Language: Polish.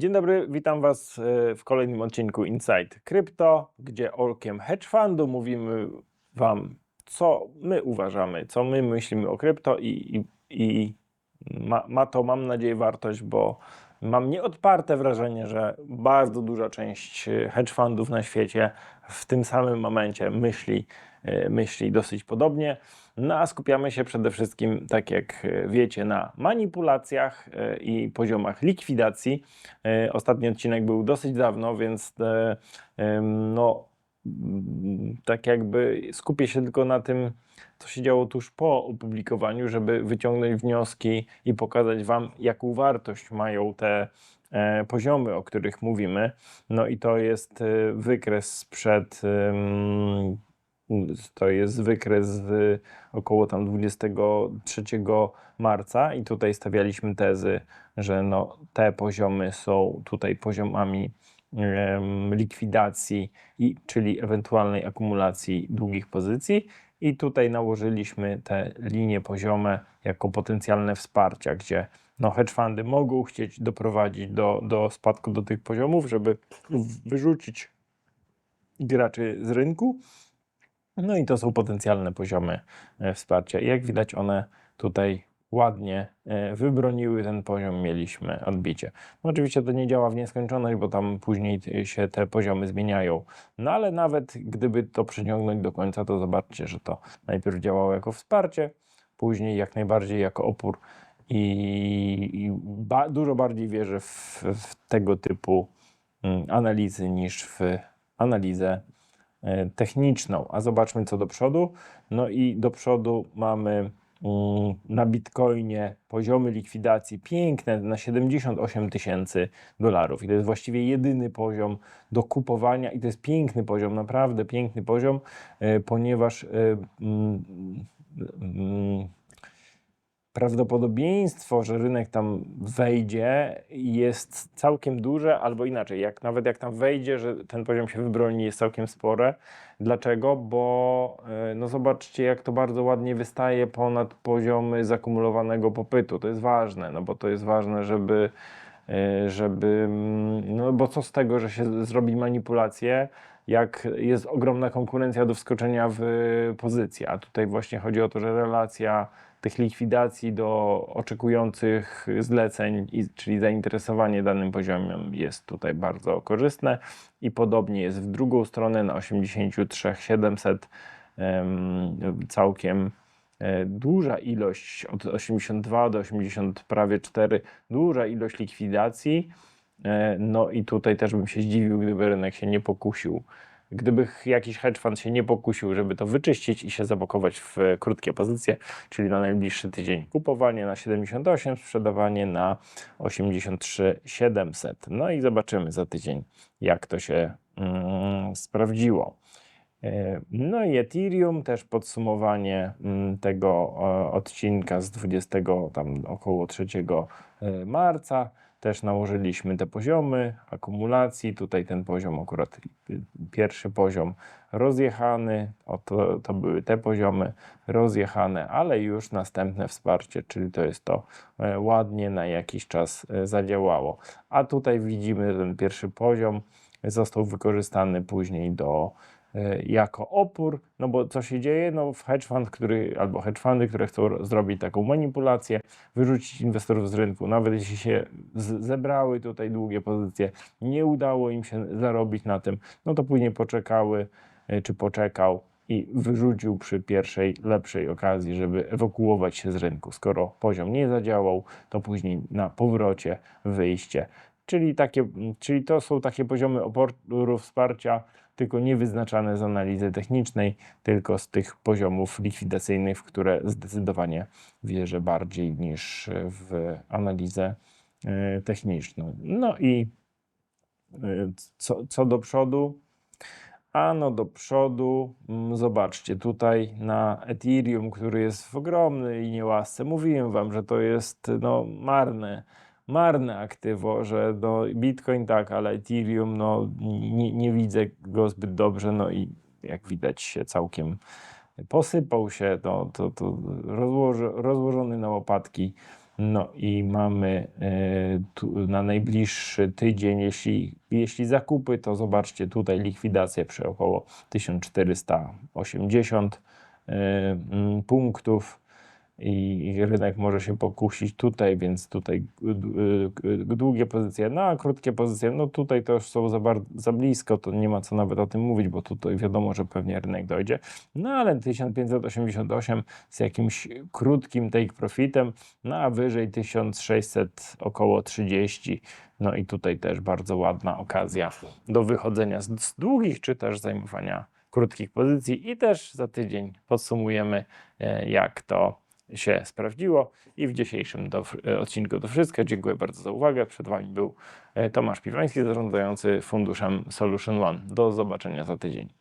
Dzień dobry, witam Was e, w kolejnym odcinku Inside Crypto, gdzie okiem hedge fundu mówimy Wam, co my uważamy, co my myślimy o krypto i, i, i ma, ma to, mam nadzieję, wartość, bo mam nieodparte wrażenie, że bardzo duża część e, hedge fundów na świecie w tym samym momencie myśli, myśli dosyć podobnie. No a skupiamy się przede wszystkim, tak jak e, wiecie, na manipulacjach e, i poziomach likwidacji. E, Ostatni odcinek był dosyć dawno, więc e, no, tak jakby skupię się tylko na tym, co się działo tuż po opublikowaniu, żeby wyciągnąć wnioski i pokazać Wam, jaką wartość mają te e, poziomy, o których mówimy. No i to jest e, wykres sprzed. em, to jest wykres z około tam 23 marca i tutaj stawialiśmy tezy, że no, te poziomy są tutaj poziomami likwidacji, i, czyli ewentualnej akumulacji długich pozycji. I tutaj nałożyliśmy te linie poziome jako potencjalne wsparcia, gdzie no, hedge fundy mogą chcieć doprowadzić do, do spadku do tych poziomów, żeby wyrzucić graczy z rynku. No i to są potencjalne poziomy e, wsparcia. I Jak widać, one tutaj ładnie e, wybroniły ten poziom, mieliśmy odbicie. No oczywiście to nie działa w nieskończoność, bo tam później t- się te poziomy zmieniają. No ale nawet gdyby to przeciągnąć do końca, to zobaczcie, że to najpierw działało jako wsparcie, później jak najbardziej jako opór i, ba, dużo bardziej wierzę w, w tego typu mm, analizy niż w analizę e, techniczną. A zobaczmy co do przodu. No i do przodu mamy mm, na Bitcoinie poziomy likwidacji piękne na 78 tysięcy dolarów. I to jest właściwie jedyny poziom do kupowania i to jest piękny poziom, naprawdę piękny poziom, e, ponieważ e, mm, mm, prawdopodobieństwo, że rynek tam wejdzie jest całkiem duże, albo inaczej, jak nawet jak tam wejdzie, że ten poziom się wybroni jest całkiem spore. Dlaczego? Bo e, no zobaczcie, jak to bardzo ładnie wystaje ponad poziomy zakumulowanego popytu. To jest ważne, no bo to jest ważne, żeby e, żeby, mm, no bo co z tego, że się zrobi manipulację, jak jest ogromna konkurencja do wskoczenia w pozycję, a tutaj właśnie chodzi o to, że relacja tych likwidacji do oczekujących zleceń, czyli zainteresowanie danym poziomem jest tutaj bardzo korzystne i podobnie jest w drugą stronę na 83 700 em, całkiem e, duża ilość od 82 do 80 prawie 4 duża ilość likwidacji E, No i tutaj też bym się zdziwił, gdyby rynek się nie pokusił. Gdyby jakiś hedge fund się nie pokusił, żeby to wyczyścić i się zapakować w e, krótkie pozycje, czyli na najbliższy tydzień kupowanie na 78, sprzedawanie na 83 700. No i zobaczymy za tydzień, jak to się mm, sprawdziło. E, No i Ethereum, też podsumowanie mm, tego e, odcinka z 20, tam około 3 e, marca. Też nałożyliśmy te poziomy akumulacji. Tutaj ten poziom, akurat y, pierwszy poziom rozjechany. To, to były te poziomy rozjechane, ale już następne wsparcie, czyli to jest to e, ładnie na jakiś czas zadziałało. A tutaj widzimy ten pierwszy poziom został wykorzystany później do jako opór, no bo co się dzieje? No w hedge fund, który, albo hedge fundy, które chcą ro- zrobić taką manipulację, wyrzucić inwestorów z rynku, nawet jeśli się zebrały tutaj długie pozycje, nie udało im się zarobić na tym, no to później poczekały, e, czy poczekał i wyrzucił przy pierwszej lepszej okazji, żeby ewakuować się z rynku. Skoro poziom nie zadziałał, to później na powrocie wyjście. Czyli, takie, czyli to są takie poziomy oporu wsparcia, tylko nie wyznaczane z analizy technicznej, tylko z tych poziomów likwidacyjnych, w które zdecydowanie wierzę bardziej niż w analizę e, techniczną. No i e, co, co do przodu, a no do przodu, mm, zobaczcie, tutaj na Ethereum, który jest w ogromnej niełasce, mówiłem wam, że to jest no, marne, marne aktywo, że no, Bitcoin tak, ale Ethereum, no nie, nie widzę go zbyt dobrze, no i jak widać się całkiem posypał się, no, to, to rozłoży, rozłożony na łopatki. No i mamy e, tu na najbliższy tydzień, jeśli, jeśli zakupy, to zobaczcie tutaj likwidację przy około 1480 e, punktów i rynek może się pokusić tutaj, więc tutaj długie pozycje, no a krótkie pozycje, no tutaj to już są za, za blisko, to nie ma co nawet o tym mówić, bo tutaj wiadomo, że pewnie rynek dojdzie. No ale 1588 z jakimś krótkim take profitem, no a wyżej 1600 około 30. No i tutaj też bardzo ładna okazja do wychodzenia z, z długich, czy też zajmowania krótkich pozycji i też za tydzień podsumujemy, e, jak to się sprawdziło. I w dzisiejszym do, e, odcinku to wszystko. Dziękuję bardzo za uwagę. Przed Wami był e, Tomasz Piwański, zarządzający funduszem Solution One. Do zobaczenia za tydzień.